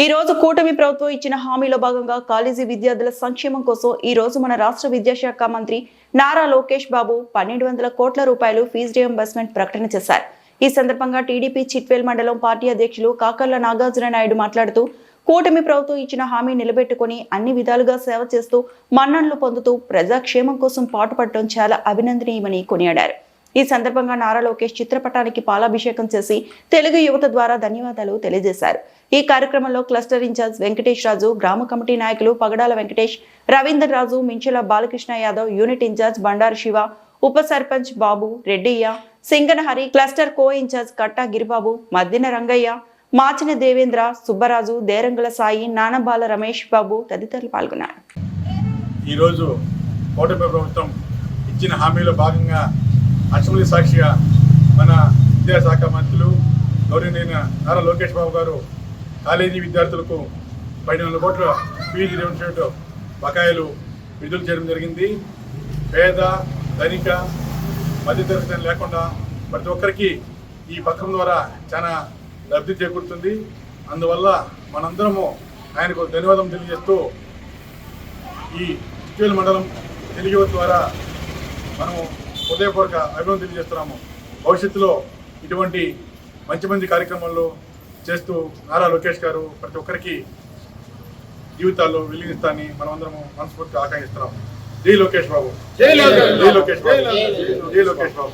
ఈ రోజు కూటమి ప్రభుత్వం ఇచ్చిన హామీలో భాగంగా కాలేజీ విద్యార్థుల సంక్షేమం కోసం ఈ రోజు మన రాష్ట్ర విద్యాశాఖ మంత్రి నారా లోకేష్ బాబు పన్నెండు వందల కోట్ల రూపాయలు ఫీజు రియంబర్స్మెంట్ ప్రకటన చేశారు. ఈ సందర్భంగా టీడీపీ చిట్వేల్ మండలం పార్టీ అధ్యక్షులు కాకర్ల నాగార్జున నాయుడు మాట్లాడుతూ కూటమి ప్రభుత్వం ఇచ్చిన హామీ నిలబెట్టుకుని అన్ని విధాలుగా సేవ చేస్తూ మన్ననలు పొందుతూ ప్రజాక్షేమం కోసం పాటుపడటం చాలా అభినందనీయమని కొనియాడారు. ఈ సందర్భంగా నారా లోకేష్ చిత్రపటానికి పాలాభిషేకం చేసి తెలుగు యువత ద్వారా ధన్యవాదాలు తెలియజేశారు. ఈ కార్యక్రమంలో క్లస్టర్ ఇన్ఛార్జ్ వెంకటేష్ రాజు గ్రామ కమిటీ నాయకులు పగడాల వెంకటేష్ రవీందర్ రాజు మించెల బాలకృష్ణ యాదవ్ యూనిట్ ఇన్ఛార్జ్ బండారు శివ ఉప sarpanch Babu Reddaiah Singanahari cluster co incharge Katta Giribabu Maddina Rangaiah Machina Devendra Subbaraju Derangula Sai Nanabala Ramesh Babu తదితరులు పాల్గొన్నారు. ఈరోజు కూటమి ప్రభుత్వం ఇచ్చిన హామీలో భాగంగా అసెంబ్లీ సాక్షిగా మన విద్యాశాఖ మంత్రులు గౌరవనీయ నారా లోకేష్ బాబు గారు కాలేజీ విద్యార్థులకు పన్నెండు వందల కోట్ల ఫీజు రియంబర్స్మెంట్ బకాయిలు విడుదల చేయడం జరిగింది. పేద ధనిక మధ్యతరగతి లేకుండా ప్రతి ఒక్కరికి ఈ పథకం ద్వారా చాలా లబ్ధి చేకూరుతుంది. అందువల్ల మనందరము ఆయనకు ధన్యవాదం తెలియజేస్తూ ఈ చిట్వేలు మండలం తెలుగు ద్వారా మనము హృదయపూర్వక అభినందన తెలియజేస్తున్నాము. భవిష్యత్తులో ఇటువంటి మంచి మంచి కార్యక్రమాలు చేస్తూ నారా లోకేష్ గారు ప్రతి ఒక్కరికి జీవితాల్లో వెలిగిస్తానని మనమందరము మనస్ఫూర్తిగా ఆకాంక్షిస్తున్నాము. జై లోకేష్ బాబు. జై లోకేష్ జై లోకేష్ బాబు. జై లోకేష్ బాబు.